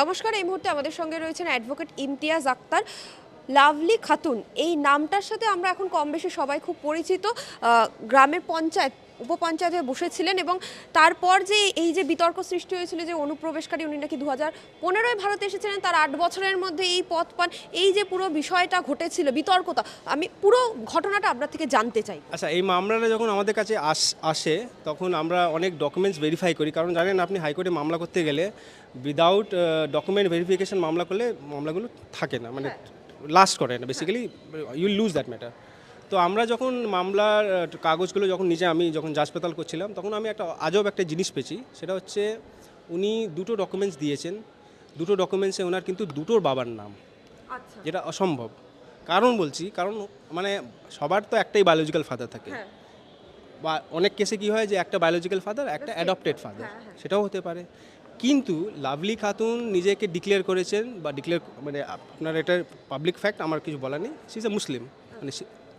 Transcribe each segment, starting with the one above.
নমস্কার, এই মুহূর্তে আমাদের সঙ্গে রয়েছেন অ্যাডভোকেট ইমতিয়াজ আক্তার। লাভলি খাতুন, এই নামটার সাথে আমরা এখন কম বেশি সবাই খুব পরিচিত। গ্রামের পঞ্চায়েত উপপঞ্চায়েতে বসেছিলেন এবং তারপর যে এই যে বিতর্ক সৃষ্টি হয়েছিল যে অনুপ্রবেশকারী উনি নাকি দু হাজার পনেরোয় ভারতে এসেছিলেন তার আট বছরের মধ্যে এই পথ পান এই যে পুরো বিষয়টা ঘটেছিল বিতর্কতা আমি পুরো ঘটনাটা আপনার থেকে জানতে চাই। আচ্ছা এই মামলাটা যখন আমাদের কাছে আস আসে তখন আমরা অনেক ডকুমেন্টস ভেরিফাই করি। কারণ জানেন আপনি হাইকোর্টে মামলা করতে গেলে উইদাউট ডকুমেন্ট ভেরিফিকেশন মামলা করলে মামলাগুলো থাকে না মানে লাস্ট করে না। Basically you lose that matter তো আমরা যখন মামলার কাগজগুলো যখন নিজে আমি যখন জাজপাতাল করছিলাম তখন আমি একটা আজব একটা জিনিস পেয়েছি। সেটা হচ্ছে উনি দুটো ডকুমেন্টস দিয়েছেন। দুটো ডকুমেন্টসে ওনার কিন্তু দুটোর বাবার নাম। আচ্ছা। যেটা অসম্ভব। কারণ বলছি কারণ মানে সবার তো একটাই বায়োলজিক্যাল ফাদার থাকে। হ্যাঁ। বা অনেক কেসে কি হয় যে একটা বায়োলজিক্যাল ফাদার একটা অ্যাডপ্টেড ফাদার হ্যাঁ, হ্যাঁ। সেটাও হতে পারে। কিন্তু লাভলি খাতুন নিজেকে ডিক্লেয়ার করেছেন বা ডিক্লেয়ার মানে আপনার এটা পাবলিক ফ্যাক্ট আমার কিছু বলার নেই। সি ইজ এ মুসলিম মানে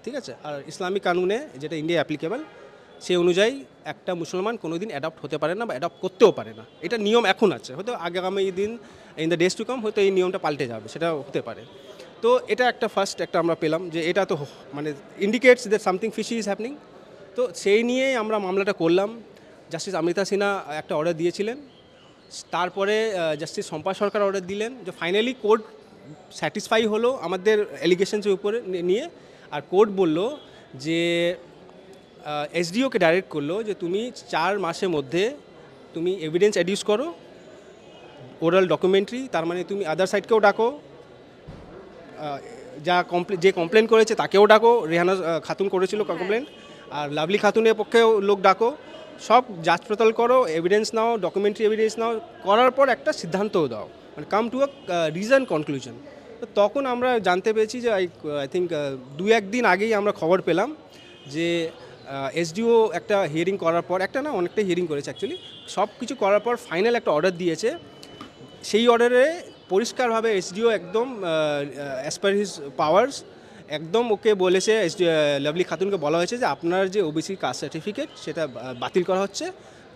ঠিক আছে? আর ইসলামিক কানুনে যেটা ইন্ডিয়া অ্যাপ্লিকেবল সেই অনুযায়ী একটা মুসলমান কোনোদিন অ্যাডপ্ট হতে পারে না বা অ্যাডপ্ট করতেও পারে না। এটা নিয়ম এখন আছে। হয়তো আগামী দিন in the days to come হয়তো এই নিয়মটা পাল্টে যাবে, সেটা হতে পারে। তো এটা একটা ফার্স্ট একটা আমরা পেলাম যে এটা তো মানে indicates that something fishy is happening তো সেই নিয়েই আমরা মামলাটা করলাম। জাস্টিস অমৃতা সিনহা একটা অর্ডার দিয়েছিলেন। তারপরে জাস্টিস শম্পা সরকার অর্ডার দিলেন। যে ফাইনালি কোর্ট স্যাটিসফাই হলো আমাদের অ্যালিগেশনসের উপরে নিয়ে। আর কোর্ট বলল যে এসডিওকে ডাইরেক্ট করল যে তুমি চার মাসের মধ্যে তুমি এভিডেন্স অ্যাডিউস করো ওরাল ডকুমেন্টারি তার মানে তুমি আদার সাইডকেও ডাকো যা কমপ্লে যে কমপ্লেন করেছে তাকেও ডাকো, রেহানা খাতুন করেছিল কমপ্লেন আর লাভলি খাতুনের পক্ষেও লোক ডাকো, সব যাচ পড়তাল করো এভিডেন্স নাও ডকুমেন্টারি এভিডেন্স নাও, করার পর একটা সিদ্ধান্তও দাও মানে come to a reason conclusion তখন আমরা জানতে পেরেছি যে আই আই থিঙ্ক দু একদিন আগেই আমরা খবর পেলাম যে এসডিও একটা হিয়ারিং করার পর, একটা না অনেকটা হিয়ারিং করেছে অ্যাকচুয়ালি সব কিছু করার পর ফাইনাল একটা অর্ডার দিয়েছে। সেই অর্ডারে পরিষ্কারভাবে এসডিও একদম অ্যাজ পার হিজ পাওয়ার্স একদম ওকে বলেছে লাভলি খাতুনকে বলা হয়েছে যে আপনার যে ওবিসি কাস্ট সার্টিফিকেট সেটা বাতিল করা হচ্ছে।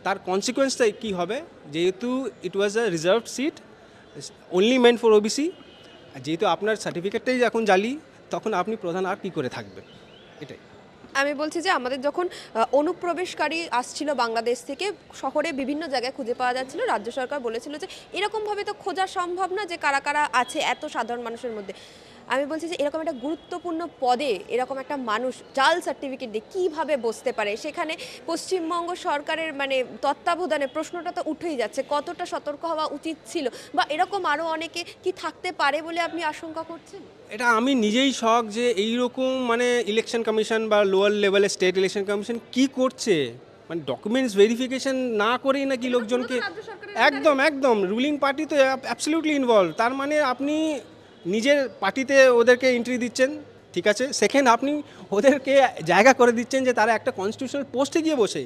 তার কনসিকোয়েন্সটা কী হবে? যেহেতু it was a reserve seat only meant for OBC যেহেতু আপনার সার্টিফিকেটটাই যখন জালি, তখন আপনি প্রধান আর কী করে থাকবেন? এটাই। আমি বলছি যে আমাদের যখন অনুপ্রবেশকারী আসছিল বাংলাদেশ থেকে, শহরে বিভিন্ন জায়গায় খুঁজে পাওয়া যাচ্ছিল, রাজ্য সরকার বলেছিল যে এরকমভাবে তো খোঁজা সম্ভব না যে কারা কারা আছে এত সাধারণ মানুষের মধ্যে। আমি বলছি যে এরকম একটা গুরুত্বপূর্ণ পদে এরকম একটা মানুষ জাল সার্টিফিকেট দিয়ে কীভাবে বসতে পারে? সেখানে পশ্চিমবঙ্গ সরকারের মানে তত্ত্বাবধানে প্রশ্নটা তো উঠেই যাচ্ছে কতটা সতর্ক হওয়া উচিত ছিল? বা এরকম আরও অনেকে কি থাকতে পারে বলে আপনি আশঙ্কা করছেন? এটা আমি নিজেই শখ যে এই রকম মানে ইলেকশন কমিশন বা লোয়ার লেভেলের স্টেট ইলেকশন কমিশন কি করছে? মানে ডকুমেন্টস ভেরিফিকেশন না করেই নাকি লোকজনকে একদম একদম। রুলিং পার্টি তো অ্যাবসলিউটলি ইনভলভ তার মানে আপনি নিজের পার্টিতে ওদেরকে এন্ট্রি দিচ্ছেন, ঠিক আছে? সেকেন্ড আপনি ওদেরকে জায়গা করে দিচ্ছেন যে তারা একটা কনস্টিটিউশনাল পোস্টে গিয়ে বসে।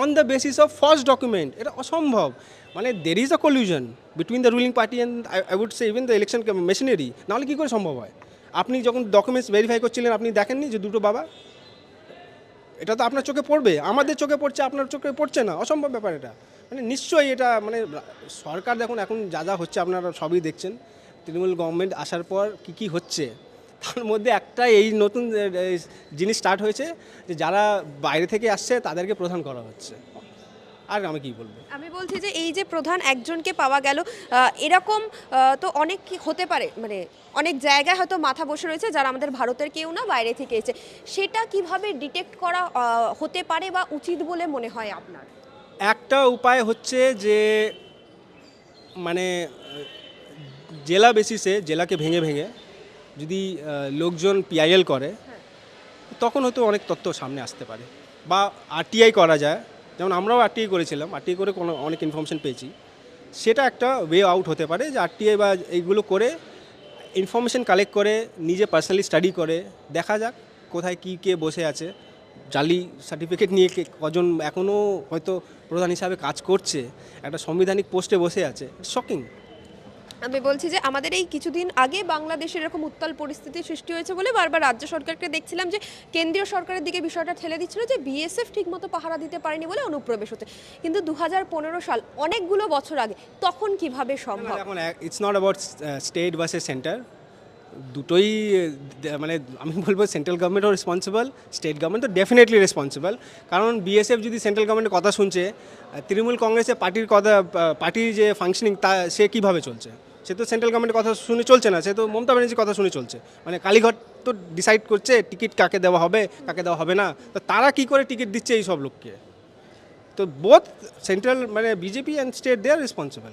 On the basis of first document এটা অসম্ভব। মানে there is a collusion between the ruling party and I would say even the election machinery নাহলে কী করে সম্ভব হয়? আপনি যখন ডকুমেন্টস ভেরিফাই করছিলেন, আপনি দেখেননি যে দুটো বাবা? এটা তো আপনার চোখে পড়বে। আমাদের চোখে পড়ছে, আপনার চোখে পড়ছে না। অসম্ভব ব্যাপার এটা। মানে নিশ্চয়ই এটা মানে সরকার দেখুন, এখন যা যা হচ্ছে আপনারা সবই দেখছেন। তৃণমূল গভর্নমেন্ট আসার পর কি কি হচ্ছে? তার মধ্যে একটা এই নতুন জিনিস স্টার্ট হয়েছে যে যারা বাইরে থেকে আসছে তাদেরকে প্রধান করা হচ্ছে। আর আমি কি বলব? আমি বলছি যে এই যে প্রধান একজনকে পাওয়া গেল এরকম তো অনেক কি হতে পারে? মানে অনেক জায়গায় হয়তো মাথা বসে রয়েছে যারা আমাদের ভারতের কেউ না বাইরে থেকে এসেছে সেটা কীভাবে ডিটেক্ট করা হতে পারে বা উচিত বলে মনে হয় আপনার? একটা উপায় হচ্ছে যে মানে জেলা বেসিসে জেলাকে ভেঙে ভেঙে যদি লোকজন পিআইএল করে, তখন হয়তো অনেক তথ্য সামনে আসতে পারে। বা আরটিআই করা যায়। যেমন আমরাও আরটিআই করেছিলাম। আরটিআই করে কোনো অনেক ইনফরমেশন পেয়েছি। সেটা একটা ওয়ে আউট হতে পারে যে আরটিআই বা এইগুলো করে ইনফরমেশন কালেক্ট করে, নিজে পার্সোনালি স্টাডি করে, দেখা যাক কোথায় কী, কে বসে আছে। জালি সার্টিফিকেট নিয়ে কজন এখনও হয়তো প্রধান হিসাবে কাজ করছে। একটা সংবিধানিক পোস্টে বসে আছে। শকিং আমি বলছি যে আমাদের এই কিছুদিন আগে বাংলাদেশের এরকম উত্তাল পরিস্থিতি সৃষ্টি হয়েছে বলে বারবার রাজ্য সরকারকে দেখছিলাম যে কেন্দ্রীয় সরকারের দিকে বিষয়টা ঠেলে দিচ্ছিল যে বিএসএফ ঠিকমতো পাহারা দিতে পারেনি বলে অনুপ্রবেশ হচ্ছে কিন্তু দু হাজার পনেরো সাল, অনেকগুলো বছর আগে, তখন কীভাবে সম্ভব? It's not about state versus center দুটোই মানে আমি বলব সেন্ট্রাল গভর্নমেন্টও রেসপন্সিবল স্টেট গভর্নমেন্ট তো ডেফিনেটলি রেসপন্সিবল কারণ বিএসএফ যদি সেন্ট্রাল গভর্নমেন্টের কথা শুনছে তৃণমূল কংগ্রেসের পার্টির কথা পার্টির যে ফাংশনিং তা, সে কীভাবে চলছে? সে তো সেন্ট্রাল গভর্নমেন্টের কথা শুনে চলছে না, সে তো মমতা ব্যানার্জির কথা শুনে চলছে। মানে কালীঘাট তো ডিসাইড করছে টিকিট কাকে দেওয়া হবে, কাকে দেওয়া হবে না। তো তারা কি করে টিকিট দিচ্ছে এই সব লোককে? তো বোথ সেন্ট্রাল মানে BJP and state they are responsible